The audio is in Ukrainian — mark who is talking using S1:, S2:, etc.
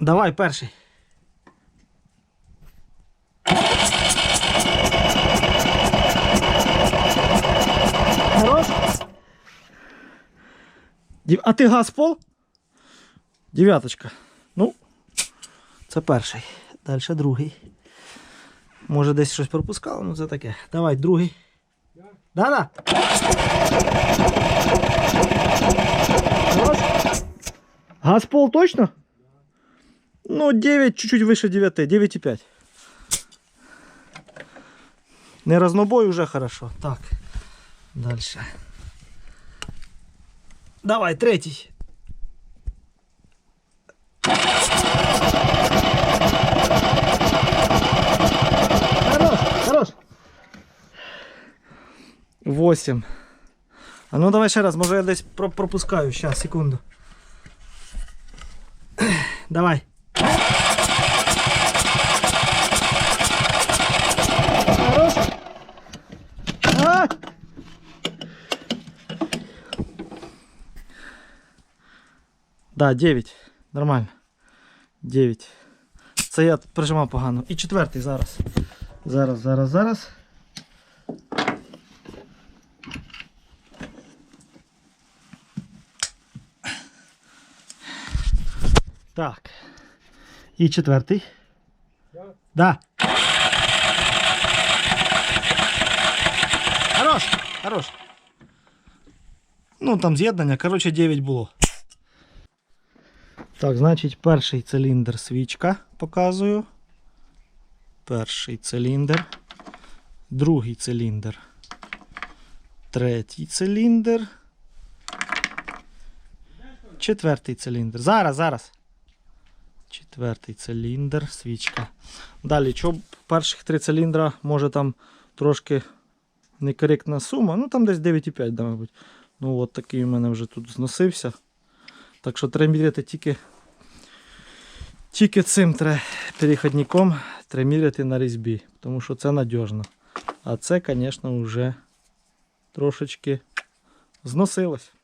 S1: Давай перший. Хорош? А ти газ пол? Дев'яточка. Ну, це перший. Далі другий. Може десь щось пропускало, але ну, це таке. Давай, другий. Да-да. Газ пол точно? Ну, 9, чуть-чуть выше 9, 9,5. Не разнобой уже хорошо. Так, дальше. Давай, третий. Хорош, хорош. Восемь. А ну давай еще раз, может я здесь пропускаю. Сейчас, секунду. Давай. Да, 9. Нормально. 9. Це я прижимав погано. І четвертий зараз. Зараз, зараз, зараз. Так. І четвертий. Да. да. Хорош! Хорош. Ну, там з'єднання. короче, 9 було. Так, значить, перший циліндр свічка показую. Перший циліндр, другий циліндр, третій циліндр. Четвертий циліндр. Зараз, зараз. Четвертий циліндр, свічка. Далі, що перших три циліндра, може там трошки некоректна сума. Ну там десь 9,5, да, мабуть. Ну, от такий у мене вже тут зносився. Так що треба міряти тільки тільки цим треба перехідником треба на різьбі, тому що це надіжно. А це, звісно, вже трошечки зносилось.